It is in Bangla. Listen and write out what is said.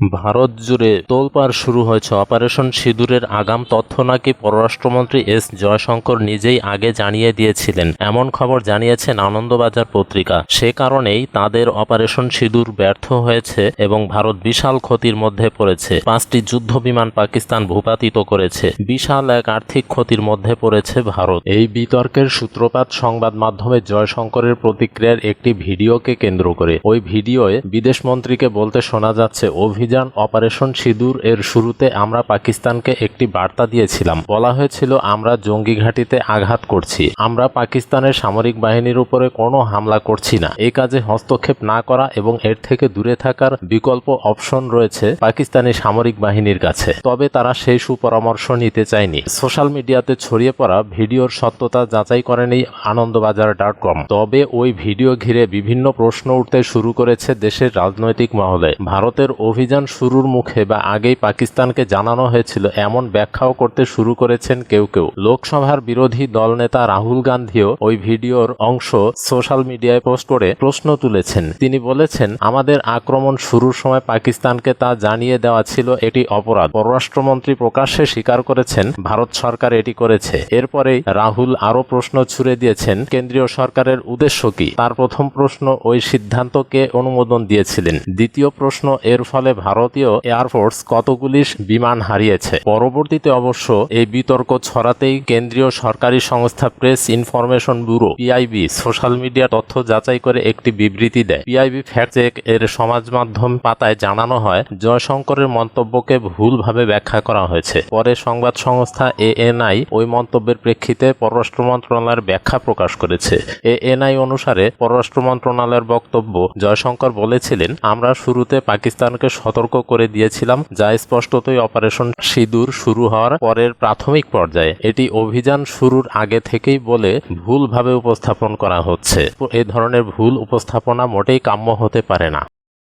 ভারত জুড়ে তোলপাড় শুরু হয়েছে অপারেশন সিঁদুরের আগাম তথ্য নাকি পররাষ্ট্রমন্ত্রী এস জয়শঙ্কর নিজেই আগে জানিয়ে দিয়েছিলেন। এমন খবর জানিয়েছেন আনন্দবাজার পত্রিকা। সে কারণেই তাদের অপারেশন সিঁদুর ব্যর্থ হয়েছে এবং ভারত বিশাল ক্ষতির মধ্যে পড়েছে। পাঁচটি যুদ্ধ বিমান পাকিস্তান ভূপাতিত করেছে। বিশাল এক আর্থিক ক্ষতির মধ্যে পড়েছে ভারত। এই বিতর্কের সূত্রপাত সংবাদ মাধ্যমে জয়শঙ্করের প্রতিক্রিয়ার একটি ভিডিওকে কেন্দ্র করে। ওই ভিডিওয়ে বিদেশমন্ত্রীকে বলতে শোনা যাচ্ছে অভিযান অপারেশন সিঁদুর এর শুরুতে আমরা পাকিস্তানকে একটি বার্তা দিয়েছিলাম। বলা হয়েছিল, আমরা জঙ্গি ঘাঁটিতে আঘাত করছি। আমরা পাকিস্তানের সামরিক বাহিনীর উপরে কোনো হামলা করছি না। এই কাজে হস্তক্ষেপ না করা এবং এর থেকে দূরে থাকার বিকল্প অপশন রয়েছে পাকিস্তানি সামরিক বাহিনীর কাছে। তবে তারা সেই সুপরামর্শ নিতে চায়নি। সোশ্যাল মিডিয়াতে ছড়িয়ে পড়া ভিডিওর সত্যতা যাচাই করেনি আনন্দবাজার ডট কম। তবে ওই ভিডিও ঘিরে বিভিন্ন প্রশ্ন উঠতে শুরু করেছে দেশের রাজনৈতিক মহলে। ভারতের অভিযান শুরুর মুখে বা আগেই পাকিস্তানকে জানানো হয়েছিল, এমন ব্যাখ্যাও করতে শুরু করেছেন কেউ কেউ। লোকসভার বিরোধী দলনেতা রাহুল গান্ধীও ওই ভিডিওর অংশ সোশ্যাল মিডিয়ায় পোস্ট করে প্রশ্ন তুলেছেন। তিনি বলেছেন, আমাদের আক্রমণ শুরুর সময় পাকিস্তানকে তা জানিয়ে দেওয়া ছিল এটি অপরাধ। পররাষ্ট্রমন্ত্রী প্রকাশ্যে স্বীকার করেছেন, ভারত সরকার এটি করেছে। এরপরেই রাহুল আরও প্রশ্ন ছুড়ে দিয়েছেন, কেন্দ্রীয় সরকারের উদ্দেশ্য কি? তার প্রথম প্রশ্ন ওই সিদ্ধান্তকে অনুমোদন দিয়েছিলেন। দ্বিতীয় প্রশ্ন, এর ফলে ভারতীয় এয়ারফোর্স কতগুলি বিমান হারিয়েছে? পরবর্তীতে অবশ্য এই বিতর্ক ছড়াতেই কেন্দ্রীয় সরকারি সংস্থা press information bureau PIB social media তথ্য যাচাই করে একটি বিবৃতি দেয়। পিআইবি ফ্যাক্ট চেক এর সমাজ মাধ্যম পাতায় জানানো হয়, জয়শঙ্করের মন্তব্যকে ভুলভাবে ব্যাখ্যা করা হয়েছে। পরে সংবাদ সংস্থা এএনআই ওই মন্তব্যের প্রেক্ষিতে পররাষ্ট্র মন্ত্রণালয়ের ব্যাখ্যা প্রকাশ করেছে। এএনআই অনুসারে পররাষ্ট্র মন্ত্রণালয়ের বক্তব্য, জয়শঙ্কর বলেছিলেন, আমরা শুরুতে পাকিস্তানকে সতর্ক করে দিয়েছিলাম, যা স্পষ্টতই অপারেশন সিঁদুর শুরু হওয়ার পরের প্রাথমিক পর্যায়ে। এটি অভিযান শুরুর আগে থেকেই বলে ভুলভাবে উপস্থাপন করা হচ্ছে। এ ধরনের ভুল উপস্থাপনা মোটেই কাম্য হতে পারে না।